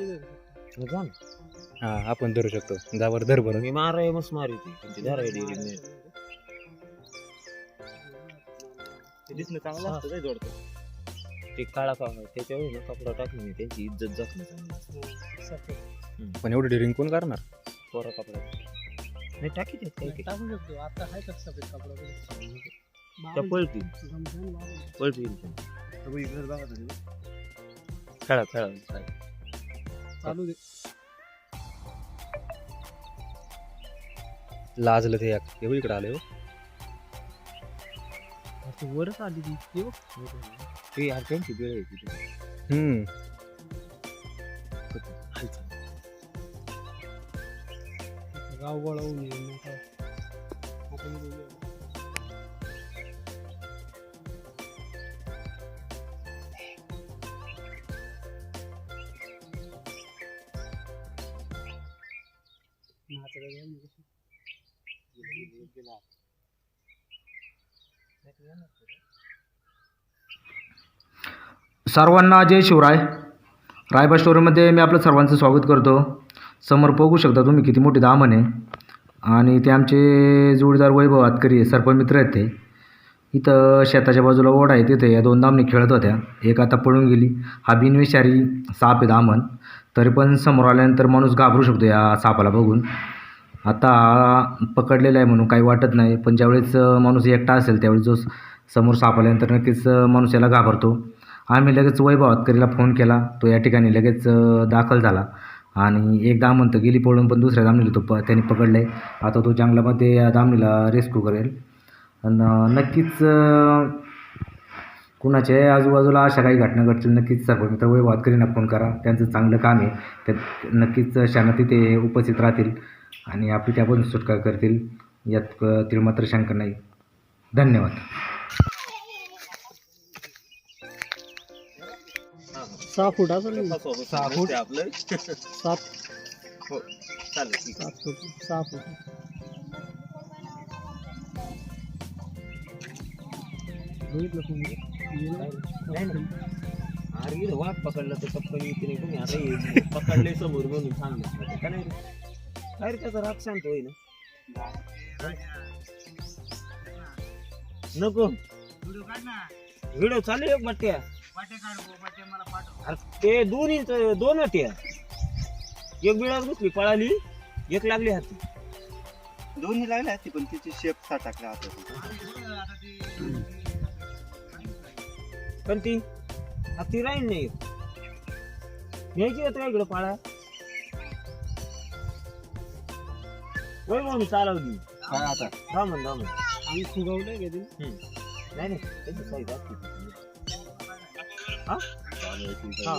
जा ना. हा आपण धरू शकतो. जावर धर बरं. मी माराय मस्त मारी ती. पण ती धराय डेअरी नाही. ते दिसणं चांगलं असतं काय जोडतं ते काळा का त्याच्यावर ना कपडा टाकून मी त्यांची इज्जत जात नाही चांगली पण एवढं डेअरिंग कोण करणार? कोरा कपडा. नाही टाकी देत काही काही टाकू शकतो आता आहे का सफेद कपडा? त्या पळतील. खेळा खेळा. चालू दे लाजलं ते एक एवढं इकडे आले हो ती वरच आली ती हे बघ. ते यार त्यांची वेळ आहे तिथे हम्म. गाव येईल मग काय. आपण सर्वांना जय शिवराय. रायबा स्टोरीमध्ये मी आपलं सर्वांचं स्वागत करतो. समोर बघू शकता तुम्ही किती मोठी दामन आहे. आणि ते आमचे जोडीदार वैभव आतकरी आहे सर्पमित्र आहेत ते. इथं शेताच्या बाजूला ओढा आहे तिथे या दोन दामने खेळत होत्या. एक आता पळून गेली. हा बिनविषारी साप आहे दामन. तरी पण समोर आल्यानंतर माणूस घाबरू शकतो या सापाला बघून. आता पकडलेला आहे म्हणून काही वाटत नाही पण ज्यावेळेस माणूस एकटा असेल त्यावेळेस जो समोर साप आल्यानंतर नक्कीच माणूस याला घाबरतो. आम्ही लगेच वैभव अतकरीला फोन केला. तो या ठिकाणी लगेच दाखल झाला. आणि एक दाम तर गेली पळून पण दुसऱ्या दामणीला तो प त्याने पकडलं आहे आता तो जंगलामध्ये या दामणीला रेस्क्यू करेल. आणि नक्कीच अ, कुणाच्या आजूबाजूला अशा काही घटना घडतील नक्कीच सर्वमित्र वैभव हातकरींना फोन करा. त्यांचं चांगलं काम आहे. ते नक्कीच शाना तिथे उपस्थित राहतील आणि आपली त्यापासून सुटका करतील. यात तील मात्र शंका नाही. धन्यवाद. सहा फूट असेल सहा फूट? ते आपलं. सात हो चालेल. सात फूट सहा फूट बघितलं ना. अरे वाट वाघ पकडला तर पक्कन मी तिने कोणी आता हे पकडले समोर म्हणून सांगलं का नाही काय रे त्याचा राग शांत होईल नको. व्हिडिओ चालू आहे बट्ट्या अरे ते इंच दोन अट्या. एक बिळात घुसली पळाली एक लागली हाती. दोन्ही लागले असते पण तिची शेप सा टाकला आता पण ती आता ती राहील नाही. घ्यायची का इकडं पाळा? वय म्हणून चालवली. काय आता? दामन दामन आम्ही फुगवलंय का ते? नाही नाही. त्याची साईज असते. हा? हा.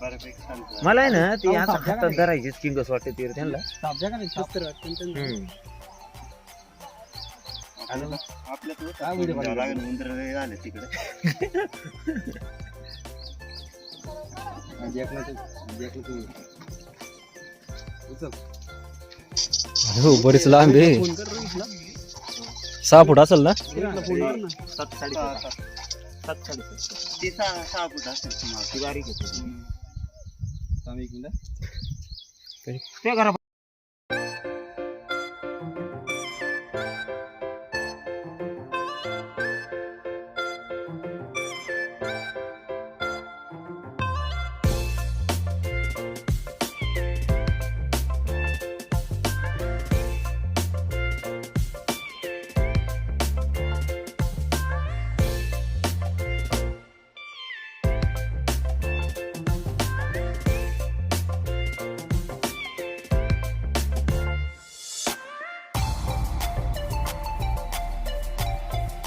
बऱ्यापैकी सांगतो मला आहे ना ते आता हातात धरायची किंगस वाटते ते रे त्यांना. साप का नाही छत्तर वाटतं त्यांना. हम्म. आपल्यात काय व्हिडिओ होतं लागेल उंदर वगैरे आले तिकडे. हो बरीच लांब आहे. फोन कर रोहितला. सहा फूट असेल ना? रोहितला फोन कर ना. सात साडे सात साडे ती सहा सहा फूट असेल तुम्हाला. ती बारीक आहे. हम्म. थांब